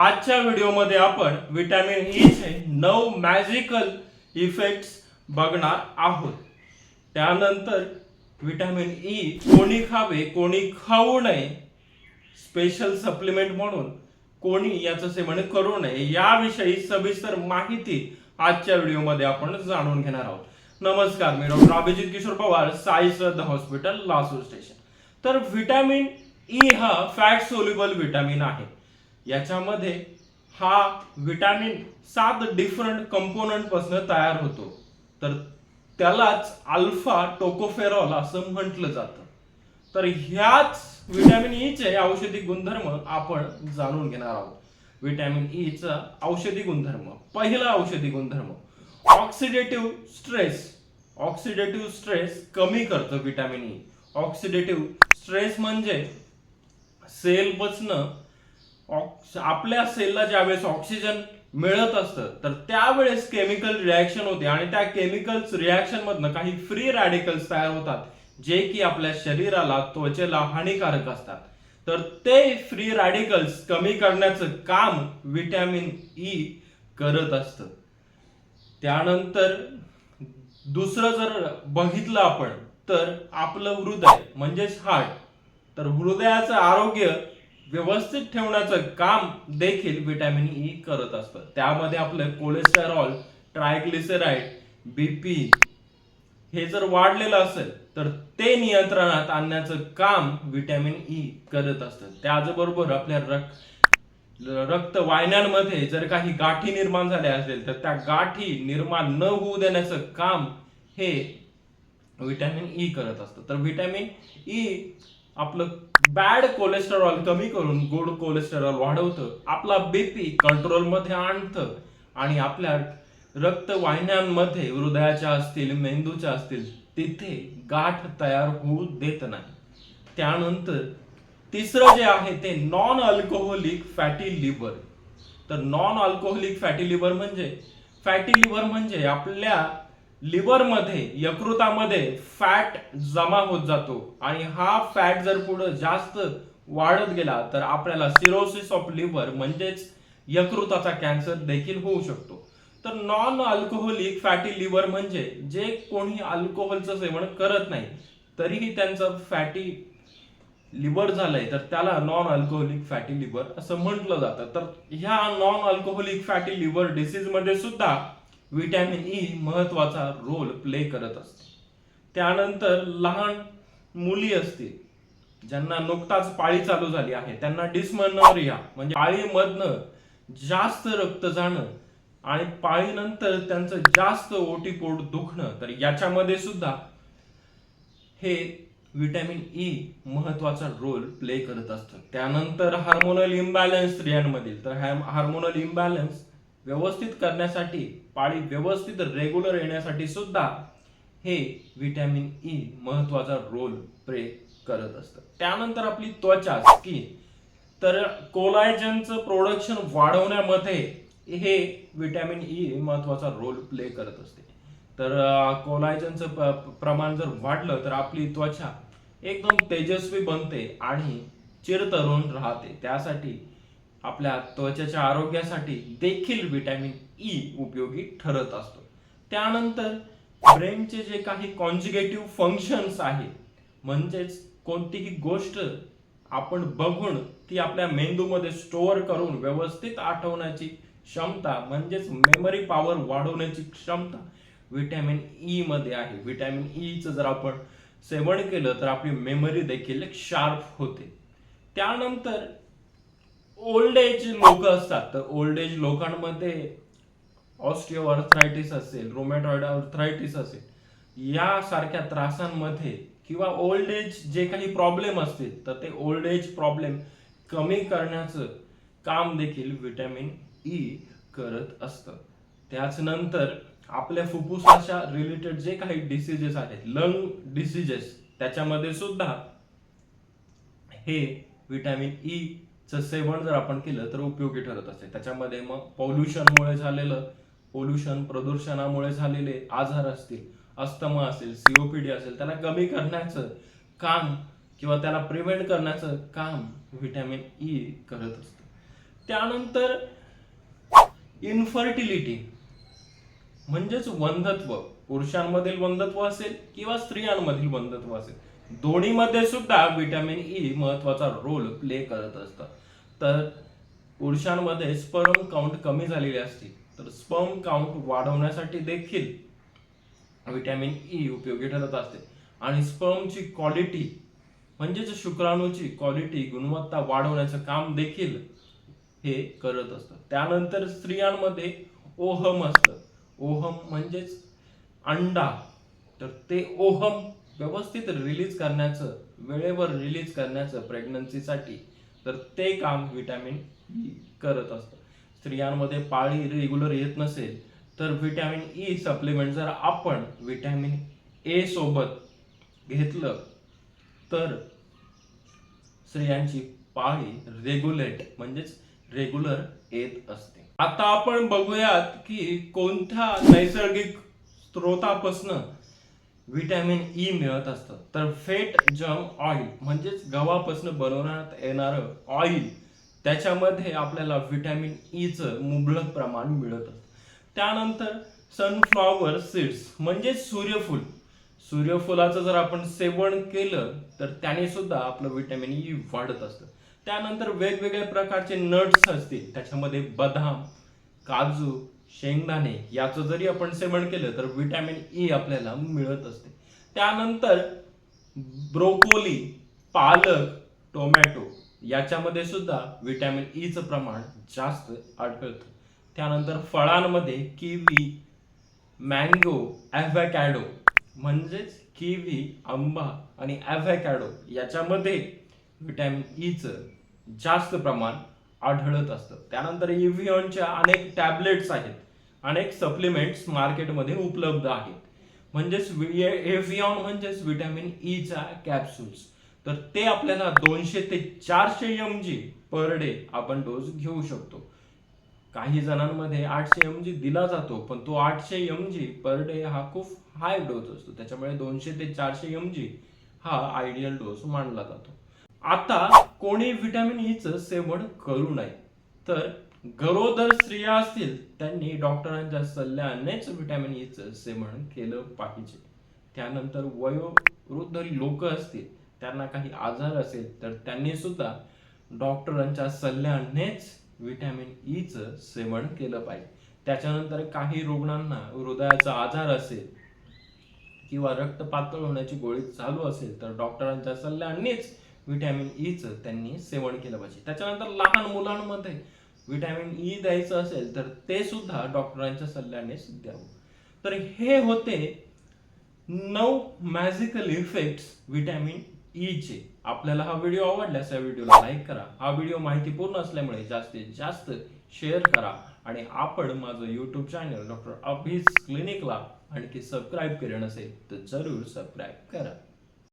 आजच्या व्हिडिओमध्ये आपण विटॅमिन ई e चे नऊ मॅजिकल इफेक्ट्स बघणार आहोत. त्यानंतर विटॅमिन ई e कोणी खावे कोणी खाऊ नये स्पेशल सप्लिमेंट म्हणून कोणी याचं सेवन करू नये याविषयी सविस्तर माहिती आजच्या व्हिडिओमध्ये आपण जाणून घेणार आहोत. नमस्कार मी doctor Abhijit Kishor Pawar Sai Shraddha hospital Lasur station. तर व्हिटॅमिन ई हा फॅट सोल्युबल व्हिटॅमिन आहे. याच्यामध्ये हा विटॅमिन सात डिफरंट कंपोनंटपासून तयार होतो. तर त्यालाच अल्फा टोकोफेरॉल असं म्हटलं जातं. तर ह्याच व्हिटॅमिन ई e चे औषधी गुणधर्म आपण जाणून घेणार आहोत. व्हिटॅमिन ई चा औषधी गुणधर्म पहिला औषधी गुणधर्म. ऑक्सिडेटिव्ह स्ट्रेस ऑक्सिडेटिव्ह स्ट्रेस कमी करतं व्हिटॅमिन ई ऑक्सिडेटिव्ह स्ट्रेस म्हणजे सेल बसणं आपल्या सेलला ज्यावेळेस ऑक्सिजन मिळत असतं तर त्यावेळेस केमिकल रिॲक्शन होते. आणि त्या केमिकल्स रिॲक्शन मधनं काही फ्री रॅडिकल्स तयार होतात जे की आपल्या शरीराला त्वचेला हानिकारक असतात. तर ते फ्री रॅडिकल्स कमी करण्याचं काम विटॅमिन ई e करत असतं. त्यानंतर दुसरं जर बघितलं आपण तर आपलं हृदय म्हणजेच हार्ट तर हृदयाचं आरोग्य व्यवस्थित ठेवण्याचं काम देखील विटॅमिन ई e करत असतं. त्यामध्ये आपलं कोलेस्टेरॉल ट्रायग्लिसराईड बीपी हे जर वाढलेलं असेल तर ते नियंत्रणात आणण्याचं काम व्हिटॅमिन ई e करत असतं. त्याचबरोबर आपल्या रक्त रक्त वाहिन्यांमध्ये जर काही गाठी निर्माण झाल्या असेल तर त्या गाठी निर्माण न होऊ देण्याचं काम हे व्हिटॅमिन ई e करत असतं. तर विटॅमिन ई आपलं बॅड कोलेस्टेरॉल कमी करून गुड कोलेस्टेरॉल वाढवतं आपला बीपी कंट्रोलमध्ये आणतं आणि आपल्या रक्तवाहिन्यांमध्ये हृदयाच्या असतील मेंदूच्या असतील तिथे गाठ तयार होऊ देत नाही. त्यानंतर तिसरं जे आहे ते नॉन अल्कोहोलिक फॅटी लिव्हर तर नॉन अल्कोहोलिक फॅटी लिव्हर म्हणजे? फॅटी लिव्हर म्हणजे आपल्या लिव्हरमध्ये यकृतामध्ये फॅट जमा होत जातो. आणि हा फॅट जर पुढे जास्त वाढत गेला तर आपल्याला सिरोसिस ऑफ लिव्हर म्हणजेच यकृताचा कॅन्सर देखील होऊ शकतो. तर नॉन अल्कोहोलिक फॅटी लिव्हर म्हणजे जे कोणी अल्कोहोलचं सेवन करत नाही तरीही त्यांचं फॅटी लिव्हर झालंय तर त्याला नॉन अल्कोहोलिक फॅटी लिव्हर असं म्हटलं जातं. तर ह्या नॉन अल्कोहोलिक फॅटी लिव्हर डिसीजमध्ये सुद्धा व्हिटॅमिन ई e महत्त्वाचा रोल प्ले करत असते. त्यानंतर लहान मुली असतील ज्यांना नुकताच पाळी चालू झाली आहे. त्यांना डिस्मनोरिया म्हणजे पाळीमधनं जास्त रक्त जाणं आणि पाळीनंतर त्यांचं जास्त ओटीपोट दुखणं. तर याच्यामध्ये सुद्धा हे व्हिटॅमिन ई e महत्त्वाचा रोल प्ले करत असतं. त्यानंतर हार्मोनल इम्बॅलन्स स्त्रियांमधील. तर हार्मोनल इम्बॅलन्स व्यवस्थित करण्यासाठी पाळी व्यवस्थित रेग्युलर येण्यासाठी सुद्धा हे व्हिटॅमिन ई महत्त्वाचा रोल प्ले करत असतं. त्यानंतर आपली त्वचा स्किन तर कोलायजनचं प्रोडक्शन वाढवण्यामध्ये हे व्हिटॅमिन ई महत्त्वाचा रोल प्ले करत असते. तर कोलायजनचं प्रमाण जर वाढलं तर आपली त्वचा एकदम तेजस्वी बनते आणि चिरतरुण राहते. त्यासाठी आपल्या त्वचेच्या आरोग्यासाठी देखील व्हिटॅमिन ई e उपयोगी ठरत असतो. त्यानंतर ब्रेनचे जे काही कॉन्जिगेटिव्ह फंक्शन्स आहेत म्हणजेच कोणतीही गोष्ट आपण बघून ती आपल्या मेंदूमध्ये स्टोअर करून व्यवस्थित आठवण्याची क्षमता म्हणजेच मेमरी पॉवर वाढवण्याची क्षमता व्हिटॅमिन ई e मध्ये आहे. व्हिटॅमिन ईचं e जर आपण सेवन केलं तर आपली मेमरी देखील शार्प होते. त्यानंतर ओल्ड एज लोक असतात. तर ओल्ड एज लोकांमध्ये ऑस्टिओ अर्थरायटिस असेल रोमॅटॉइड अर्थरायटिस असेल यासारख्या त्रासांमध्ये किंवा ओल्ड एज जे काही प्रॉब्लेम असतील तर ते ओल्ड एज प्रॉब्लेम कमी करण्याचं काम देखील विटॅमिन ई e करत असतं. त्याच नंतर आपल्या फुफ्फुसाच्या रिलेटेड जे काही डिसीजेस आहेत लंग डिसीजेस त्याच्यामध्ये सुद्धा हे विटॅमिन ई e सेवन जर आपण केलं तर उपयोगी ठरत असते त्याच्यामध्ये मग पॉल्युशनमुळे झालेलं पोल्युशन प्रदूषणामुळे झालेले आजार असतील अस्थमा असेल सीओपीडी असेल त्याला कमी करण्याचं काम किंवा त्याला प्रिव्हेंट करण्याचं काम व्हिटॅमिन ई e करत असतं. त्यानंतर इन्फर्टिलिटी म्हणजेच वंधत्व. पुरुषांमधील वंधत्व असेल किंवा स्त्रियांमधील वंधत्व असेल. दोन्हीमध्ये सुद्धा व्हिटॅमिन ई महत्त्वाचा रोल प्ले करत असतं. तर पुरुषांमध्ये स्पर्म काउंट कमी झालेली असते. तर स्पर्म काउंट वाढवण्यासाठी देखील व्हिटॅमिन ई e उपयोगी ठरत असते. आणि स्पर्मची क्वालिटी म्हणजेच शुक्राणूची क्वालिटी गुणवत्ता वाढवण्याचं काम देखील हे करत असतं. त्यानंतर स्त्रियांमध्ये ओहम असतं. ओहम म्हणजेच अंडा. तर ते ओहम व्यवस्थित रिलीज करण्याचं वेळेवर रिलीज करण्याचं प्रेग्नन्सीसाठी तर ते काम व्हिटॅमिन ई e करत असतं. स्त्रियांमध्ये पाळी रेग्युलर येत नसेल तर व्हिटॅमिन ई सप्लिमेंट जर आपण व्हिटॅमिन ए सोबत घेतलं तर स्त्रियांची पाळी रेग्युलेट म्हणजेच रेग्युलर येत असते. आता आपण बघूयात की कोणत्या नैसर्गिक स्त्रोतापासून व्हिटॅमिन ई मिळत असतं. तर फेट जम ऑइल म्हणजेच गव्हापासून बनवण्यात येणारं ऑइल त्याच्यामध्ये आपल्याला व्हिटॅमिन ईचं मुबलक प्रमाण मिळत असतं. त्यानंतर सनफ्लॉवर सीड्स म्हणजेच सूर्यफूल. सूर्यफुलाचं जर आपण सेवन केलं तर त्याने सुद्धा आपलं व्हिटॅमिन ई वाढत असतं. त्यानंतर वेगवेगळ्या प्रकारचे नट्स असतील त्याच्यामध्ये बदाम काजू शेंगदाणे याचं जरी आपण सेवन केलं तर विटॅमिन ई e आपल्याला मिळत असते. त्यानंतर ब्रोकोली पालक टोमॅटो याच्यामध्ये सुद्धा व्हिटॅमिन e ईचं प्रमाण जास्त आढळतं. त्यानंतर फळांमध्ये किवी मँगो ॲव्हॅकॅडो म्हणजेच किवी आंबा आणि ॲव्हॅकॅडो याच्यामध्ये व्हिटॅमिन e ईचं जास्त प्रमाण आढळत असतं. त्यानंतर इव्हियॉनच्या अनेक टॅबलेट्स आहेत. अनेक सप्लिमेंट्स मार्केटमध्ये उपलब्ध आहेत. म्हणजेच एव्हियॉन म्हणजेच विटॅमिन ईचा कॅप्सूल्स तर ते आपल्याला दोनशे ते चारशे एम जी पर डे आपण डोस घेऊ शकतो. काही जणांमध्ये आठशे एम जी दिला जातो पण तो आठशे एम जी पर डे हा खूप हाय डोस असतो. त्याच्यामुळे दोनशे ते चारशे एम जी हा आयडियल डोस मानला जातो. आता कोणी व्हिटॅमिन e ईचं सेवन करू नये. तर गरोदर स्त्रिया असतील त्यांनी डॉक्टरांच्या सल्ल्यानेच व्हिटॅमिन e ईचं सेवन केलं पाहिजे. त्यानंतर वयोवृद्ध लोक असतील त्यांना काही आजार असेल तर त्यांनी सुद्धा डॉक्टरांच्या सल्ल्यानेच व्हिटॅमिन e ईचं सेवन केलं पाहिजे. त्याच्यानंतर काही रुग्णांना हृदयाचा आजार असेल किंवा रक्त पातळ होण्याची गोळी चालू असेल तर डॉक्टरांच्या सल्ल्यानेच व्हिटॅमिन e ईचं त्यांनी सेवन केलं पाहिजे. त्याच्यानंतर लहान मुलांमध्ये व्हिटॅमिन ई द्यायचं असेल तर ते सुद्धा डॉक्टरांच्या सल्ल्यानेच द्यावं. तर हे होते नऊ मॅजिकल इफेक्ट्स व्हिटॅमिन ई चे. आपल्याला हा व्हिडिओ आवडल्यास या व्हिडिओला लाईक करा. हा व्हिडिओ माहितीपूर्ण असल्यामुळे जास्तीत जास्त शेअर करा आणि आपण माझं यूट्यूब चॅनल डॉक्टर अभिज क्लिनिकला आणखी सबस्क्राईब केलं नसेल तर जरूर सबस्क्राईब करा.